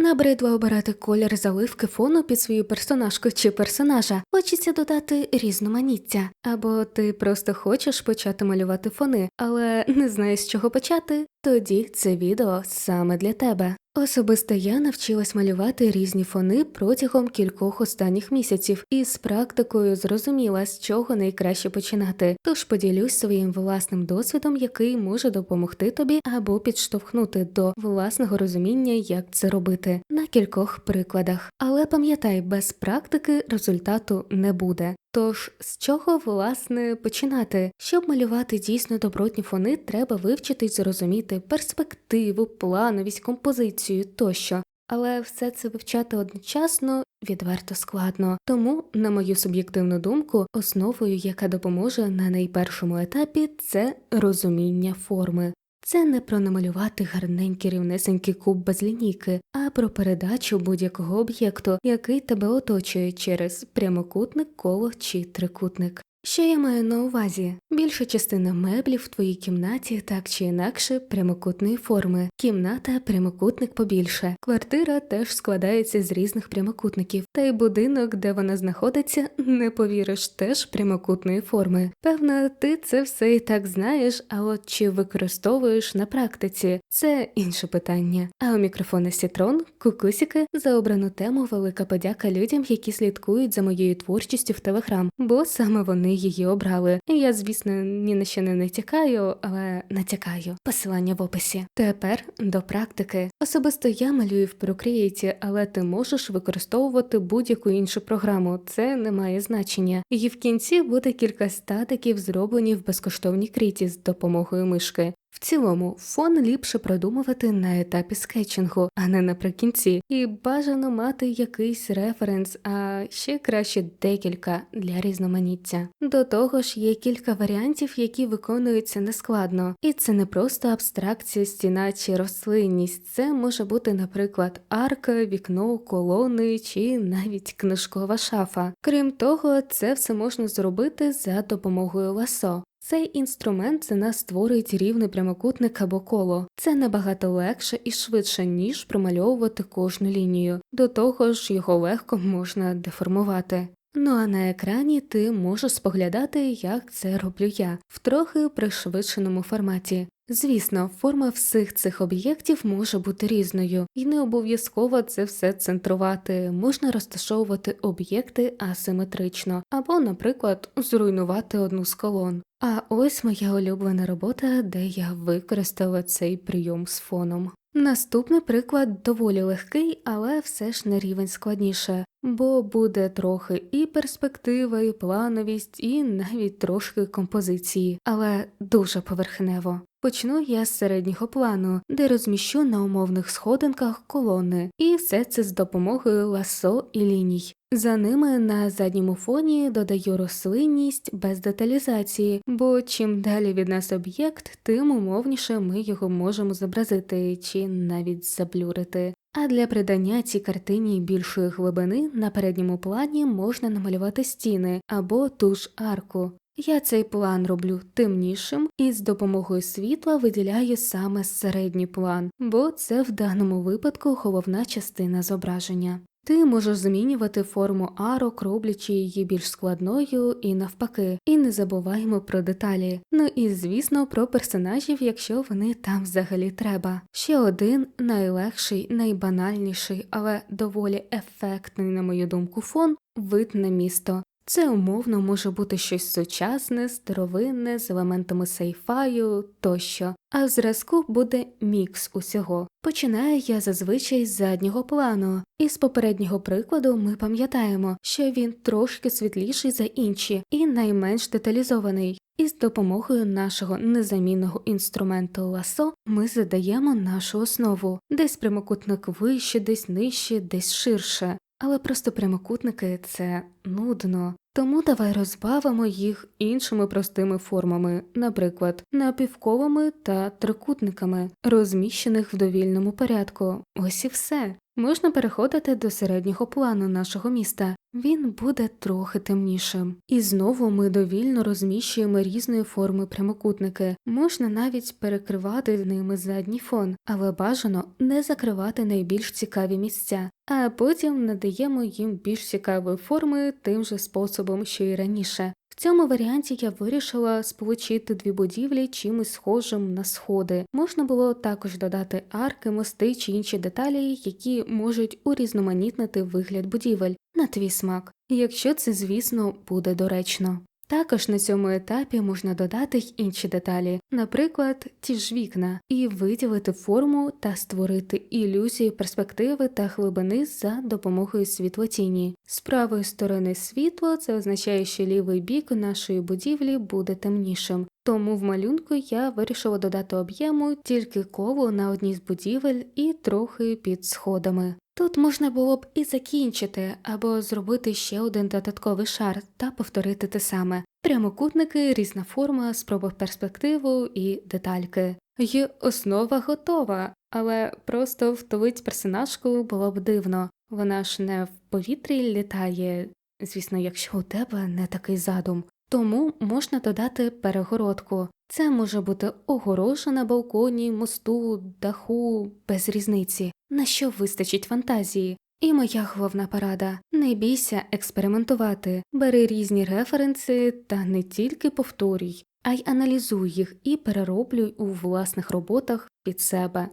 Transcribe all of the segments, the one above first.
Набридло обирати колір заливки фону під свою персонажку чи персонажа. Хочеться додати різноманіття. Або ти просто хочеш почати малювати фони, але не знаєш з чого почати. Тоді це відео саме для тебе. Особисто я навчилась малювати різні фони протягом кількох останніх місяців і з практикою зрозуміла, з чого найкраще починати. Тож поділюсь своїм власним досвідом, який може допомогти тобі або підштовхнути до власного розуміння, як це робити на кількох прикладах. Але пам'ятай, без практики результату не буде. Тож з чого власне починати? Щоб малювати дійсно добротні фони, треба вивчити й зрозуміти перспективу, плановість, композицію тощо. Але все це вивчати одночасно відверто складно. Тому, на мою суб'єктивну думку, основою, яка допоможе на найпершому етапі, це розуміння форми. Це не про намалювати гарненький рівнесенький куб без лінійки, а про передачу будь-якого об'єкту, який тебе оточує через прямокутник, коло чи трикутник. Що я маю на увазі? Більша частина меблів в твоїй кімнаті так чи інакше прямокутної форми, кімната прямокутник побільше, квартира теж складається з різних прямокутників, та й будинок, де вона знаходиться, не повіриш, теж прямокутної форми. Певно, ти це все і так знаєш, а от чи використовуєш на практиці це інше питання. А у мікрофона Сітрон, кукусіки за обрану тему велика подяка людям, які слідкують за моєю творчістю в Телеграм, бо саме вони її обрали. І Я, звісно, ні на що не натякаю, але натякаю. Посилання в описі. Тепер до практики. Особисто я малюю в Procreate, але ти можеш використовувати будь-яку іншу програму. Це не має значення. І в кінці буде кілька статиків, зроблені в безкоштовній кріті з допомогою мишки. В цілому, фон ліпше продумувати на етапі скетчингу, а не наприкінці, і бажано мати якийсь референс, а ще краще декілька для різноманіття. До того ж, є кілька варіантів, які виконуються нескладно, і це не просто абстракція, стіна чи рослинність, це може бути, наприклад, арка, вікно, колони чи навіть книжкова шафа. Крім того, це все можна зробити за допомогою ласо. Цей інструмент за нас створить рівний прямокутник або коло. Це набагато легше і швидше, ніж промальовувати кожну лінію. До того ж, його легко можна деформувати. Ну а на екрані ти можеш споглядати, як це роблю я, в трохи пришвидшеному форматі. Звісно, форма всіх цих об'єктів може бути різною, і не обов'язково це все центрувати, можна розташовувати об'єкти асиметрично, або, наприклад, зруйнувати одну з колон. А ось моя улюблена робота, де я використала цей прийом з фоном. Наступний приклад доволі легкий, але все ж на рівень складніше, бо буде трохи і перспектива, і плановість, і навіть трошки композиції, але дуже поверхнево. Почну я з середнього плану, де розміщу на умовних сходинках колони, і все це з допомогою ласо і ліній. За ними на задньому фоні додаю рослинність без деталізації, бо чим далі від нас об'єкт, тим умовніше ми його можемо зобразити чи навіть заблюрити. А для придання цій картині більшої глибини на передньому плані можна намалювати стіни або ту ж арку. Я цей план роблю темнішим і з допомогою світла виділяю саме середній план, бо це в даному випадку головна частина зображення. Ти можеш змінювати форму арок, роблячи її більш складною і навпаки, і не забуваємо про деталі. Ну і звісно про персонажів, якщо вони там взагалі треба. Ще один найлегший, найбанальніший, але доволі ефектний, на мою думку, фон вид на місто. Це умовно може бути щось сучасне, старовинне, з елементами сейфаю тощо, а в зразку буде мікс усього. Починаю я зазвичай з заднього плану, і з попереднього прикладу ми пам'ятаємо, що він трошки світліший за інші і найменш деталізований. І з допомогою нашого незамінного інструменту ласо ми задаємо нашу основу, десь прямокутник вище, десь нижче, десь ширше. Але просто прямокутники це нудно. Тому давай розбавимо їх іншими простими формами, наприклад, напівковими та трикутниками, розміщених в довільному порядку. Ось і все. Можна переходити до середнього плану нашого міста, він буде трохи темнішим. І знову ми довільно розміщуємо різної форми прямокутники. Можна навіть перекривати ними задній фон, але бажано не закривати найбільш цікаві місця, а потім надаємо їм більш цікавої форми тим же способом, що і раніше. В цьому варіанті я вирішила сполучити дві будівлі чимось схожим на сходи. Можна було також додати арки, мости чи інші деталі, які можуть урізноманітнити вигляд будівель на твій смак, якщо це, звісно, буде доречно. Також на цьому етапі можна додати й інші деталі, наприклад, ті ж вікна, і виділити форму та створити ілюзію перспективи та глибини за допомогою світлотіні. З правої сторони світло це означає, що лівий бік нашої будівлі буде темнішим. Тому в малюнку я вирішила додати об'єму тільки коло на одній з будівель і трохи під сходами. Тут можна було б і закінчити або зробити ще один додатковий шар та повторити те саме: прямокутники, різна форма, спроба перспективу і детальки. І основа готова, але просто втулить персонажку було б дивно. Вона ж не в повітрі літає, звісно, якщо у тебе не такий задум. Тому можна додати перегородку. Це може бути огорожа на балконі, мосту, даху, без різниці, на що вистачить фантазії. І моя головна порада не бійся експериментувати, бери різні референси та не тільки повторюй, а й аналізуй їх і перероблюй у власних роботах під себе.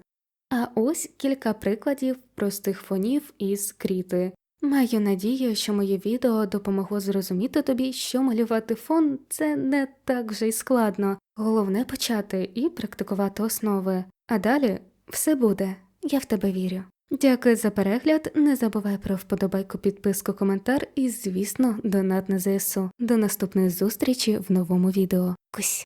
А ось кілька прикладів простих фонів із кріти. Маю надію, що моє відео допомогло зрозуміти тобі, що малювати фон це не так вже й складно, головне почати і практикувати основи. А далі все буде, я в тебе вірю. Дякую за перегляд. Не забувай про вподобайку, підписку, коментар і, звісно, донат на ЗСУ. До наступної зустрічі в новому відео. Кусь!